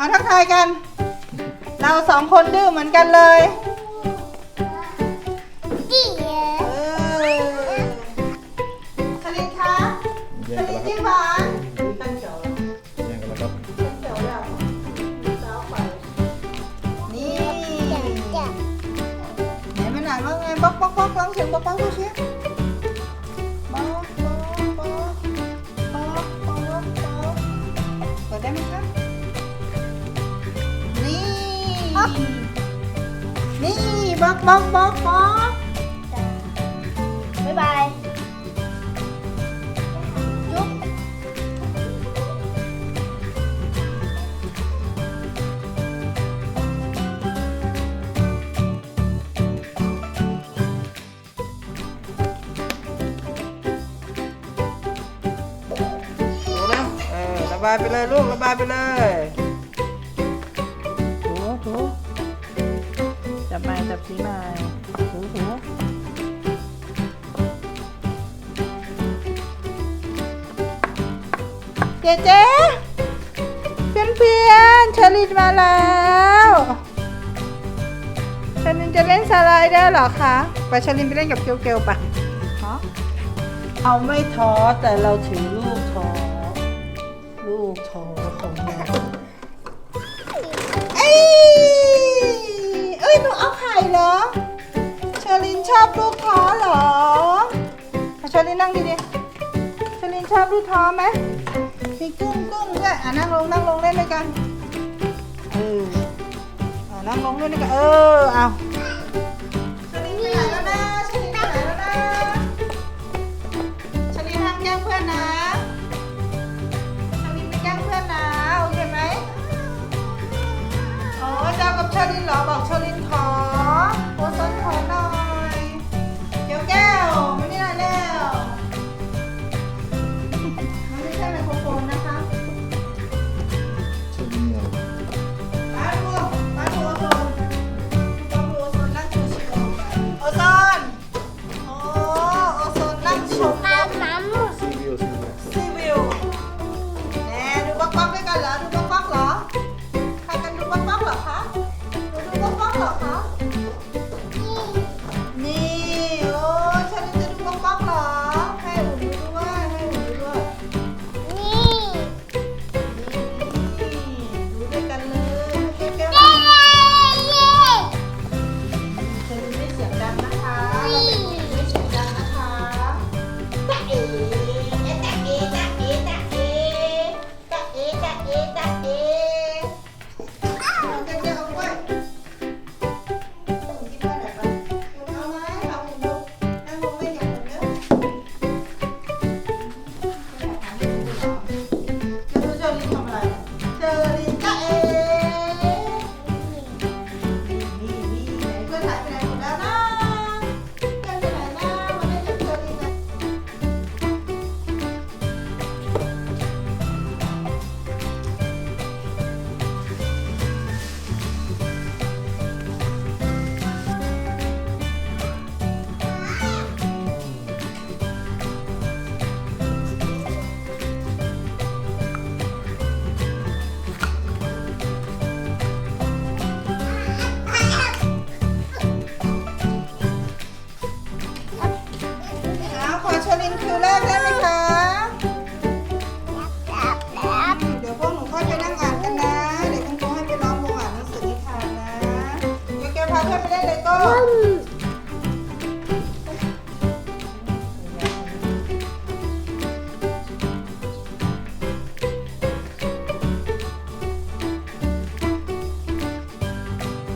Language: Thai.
เอาทักทายกัน เราสองคนดื้อเหมือนกันเลยเดี๋ยวเออชลินคะชลินที่หวานตั้งเจ๋อแย่งกันแล้วครับตั้งเจ๋อแล้วเจ้าไปนี่จะจะไหนมันอ่านว่าไงป๊อกป๊อกป๊อกลองเสียงป๊อกป๊อกดูสิ นี่ป๊อกป๊อกป๊อกป๊อกบ๊ายบายจุ๊บถูแล้วเออระบายไปเลยลูกระบายไปเลย จับไม้จับสีไม้ถูถูเจ๊เจ๊เพื่อนเพื่อนเชอรินมาแล้วเชอรินจะเล่นสไลดอร์เหรอคะ ไปเชอรินไปเล่นกับเกลเกลปะฮะเอาไม่ท้อแต่เราถือลูกท้อลูกท้อของเรา เชอรินชอบลูกท้อเหรออะเชอรินนั่งดีๆเชอรินชอบลูกท้อไหมมีกุ้งกุ้งด้วยอะนั่งลงนั่งลงเล่นด้วยกันเอออะนั่งลงเล่นด้วยกันเออเอาเชอรินไปไหนแล้วนะเชอรินไปไหนแล้วนะเชลินห้ามแกล้งเพื่อนนะเชลินไม่แกล้งเพื่อนนะโอเคไหมอ๋อเจ้ากับเชลินเหรอบอกเชลิน เดี๋ยวคุณครูให้ไปร้องวงอ่านหนังสือนิทานนะเดี๋ยวแกพาเพื่อนไปเล่นเลโก้ อืม